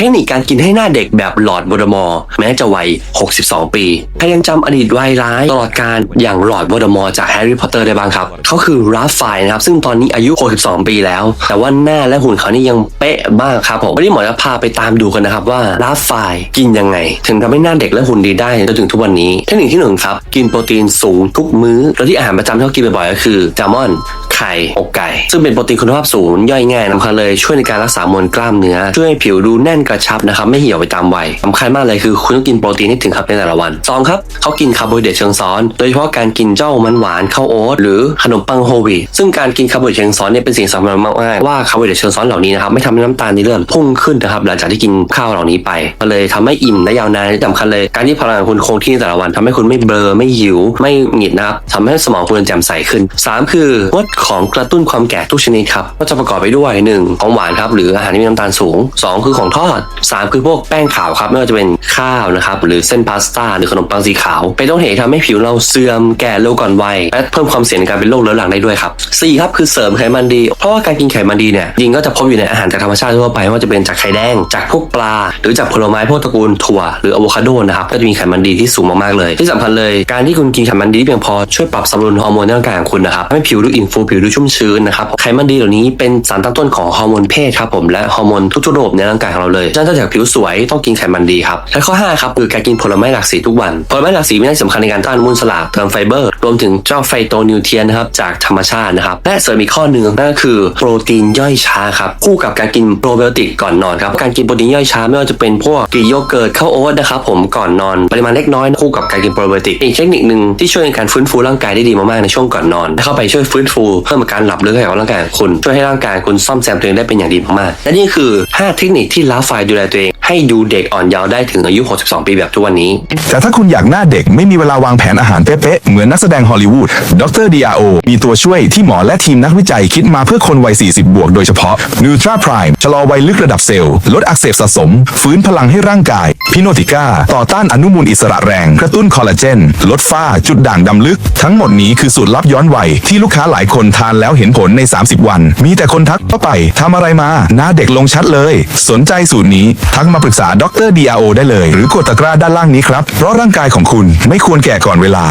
เทคนิคการกินให้หน้าเด็กแบบหลอดวอดมอร์แม้จะวัย 62 ปีใครยังจำอดีตวัยร้ายตลอดการอย่างหลอดวอดมอร์จากแฮร์รี่พอตเตอร์ได้บ้างครับ เขาคือราฟไฟนะครับ ซึ่งตอนนี้อายุ 62 ปีแล้ว แต่ว่าหน้าและหุ่นเขานี่ยังเป๊ะมากครับผมวันนี้หมอจะพาไปตามดูกันนะครับว่าราฟไฟกินยังไง ถึงทำให้หน้าเด็กและหุ่นดีได้จนถึงทุกวันนี้ เทคนิคที่หนึ่งครับกินโปรตีนสูงทุกมื้อแล้วที่อาหารประจำที่เขากินบ่อยๆก็คือแซลมอน ไข่อกไก่ ซึ่งเป็นโปรตีนคุณภาพสูงย่อยง่ายสำคัญเลยช่วยในการรักษามวลกล้ามเนื้อ ช่วยให้ผิวดูแน่นกระชับนะครับไม่เหี่ยวไปตามวัยสำคัญมากเลยคือคุณต้องกินโปรตีนให้ถึงครับในแต่ละวันสองครับเขากินคาร์โบไฮเดรตเชิงซ้อน โดยเฉพาะการกินเจ้ามันหวานข้าวโอ๊ตหรือขนมปังโฮวีซึ่งการกินคาร์โบไฮเดรตเชิงซ้อนเนี่ยเป็นสิ่งสำคัญมากๆว่าคาร์โบไฮเดรตเชิงซ้อนเหล่านี้นะครับไม่ทำให้น้ำตาลในเลือดพุ่งขึ้นนะครับหลังจากที่กินข้าวเหล่านี้ไปก็เลยทำให้อิ่มและยาวนานที่สำคัญเลยการที่พลังงานคุณคงที่ในแต่ละวันทำให้คุณไม่เบลอไม่หิว ไม่หงิดนะครับทำให้สมองคุณแจ่มใสขึ้นสามคืองดขของกระตุ้นความแก่ทุกชนิดครับก็จะประกอบไปด้วยหนึ่งของหวานครับหรืออาหารที่มีน้ำตาลสูงสองคือของทอดสามคือพวกแป้งขาวครับไม่ว่าจะเป็นข้าวนะครับหรือเส้นพาสต้าหรือขนมปังสีขาว เป็นต้นเหตุทำให้ผิวเราเสื่อมแก่เร็วก่อนวัยและเพิ่มความเสี่ยงในการเป็นโรคเรื้อรังได้ด้วยครับสี่ครับคือเสริมไขมันดี เพราะว่าการกินไขมันดีเนี่ยจริงก็จะพบอยู่ในอาหารจากธรรมชาติทั่วไปไม่ว่าจะเป็นจากไข่แดง จากพวกปลา หรือจากผลไม้พวกตระกูลถั่วหรืออะโวคาโดนะครับก็จะมีไขมันดีที่สูงมากๆเลย ที่สำคัญเลยการที่คุณกินไขมันดีเพียงพอช่วยปรับสมดุลฮอร์โมนในร่างกายของคุณนะครับให้ผิวดูอิ่มฟูผิวดูชุ่มชื้นนะครับไขมันดีเหล่านี้เป็นสารตั้งต้นของฮอร์โมนเพศครับผมและฮอร์โมนทุกๆระบบในร่างกายของเราเลยฉะนั้นถ้าอยากผิวสวยต้องกินไขมันดีครับและข้อ5ครับคือการกินผลไม้หลากสีทุกวันผลไม้หลากสีมีหน้าที่สำคัญในการต้านอนุมูลอิสระเติมไฟเบอร์รวมถึงเจ้าไฟโตนิวเทียนนะครับจากธรรมชาตินะครับและเสริมอีกข้อหนึ่งนั่นก็คือโปรตีนย่อยช้าครับคู่กับการกินโปรไบโอติกก่อนนอนครับการกินโปรตีนย่อยช้าไม่ว่าจะเป็นพวกกีโยเกิร์ตข้าวโอ๊ตนะครับผมก่อนนอนปริมาณเล็กน้อยคู่กับการกินโปรไบโอติกอีกเทคนิคหนึ่งที่ช่วยในการฟื้นฟูร่างกายได้ดีมากๆในช่วงก่อนนอนและเข้าไปช่วยฟื้นฟูเพิ่มการหลับลึกให้กับร่างกายของคุณช่วยให้ร่างกายคุณซ่อมแซมตัวเองได้เป็นอย่างดีมากๆและนี่คือ 5 เทคนิคที่ล้าไฟดูแลตัวเองให้ดูเด็กอ่อนเยาว์ได้ถึงอายุ 62 ปีแบบทุกวันนี้ แต่ถ้าคุณอยากหน้าเด็กไม่มีเวลาวางแผนอาหารเป๊ะๆเหมือนนักแสดงฮอลลีวูดดร DRO มีตัวช่วยที่หมอและทีมนักวิจัยคิดมาเพื่อคนวัย 40 บวกโดยเฉพาะ Nutra Prime ชะลอวัยลึกระดับเซลล์ ลดอักเสบสะสม ฟื้นพลังให้ร่างกาย พิโนติก้า ต่อต้านอนุมูลอิสระแรง กระตุ้นคอลลาเจน ลดฝ้า จุดด่างดำลึก ทั้งหมดนี้คือสูตรลับย้อนวัยที่ลูกค้าหลายคนทานแล้วเห็นผลใน 30 วัน มีแต่คนทักเข้าไปทำอะไรมาหน้าเด็กลงชัดเลย สนใจสูตรนี้ทักมาปรึกษาดร DRO ได้เลย หรือกดตะกร้าด้านล่างนี้ครับ เพราะร่างกายของคุณไม่ควรแก่ก่อนเวลา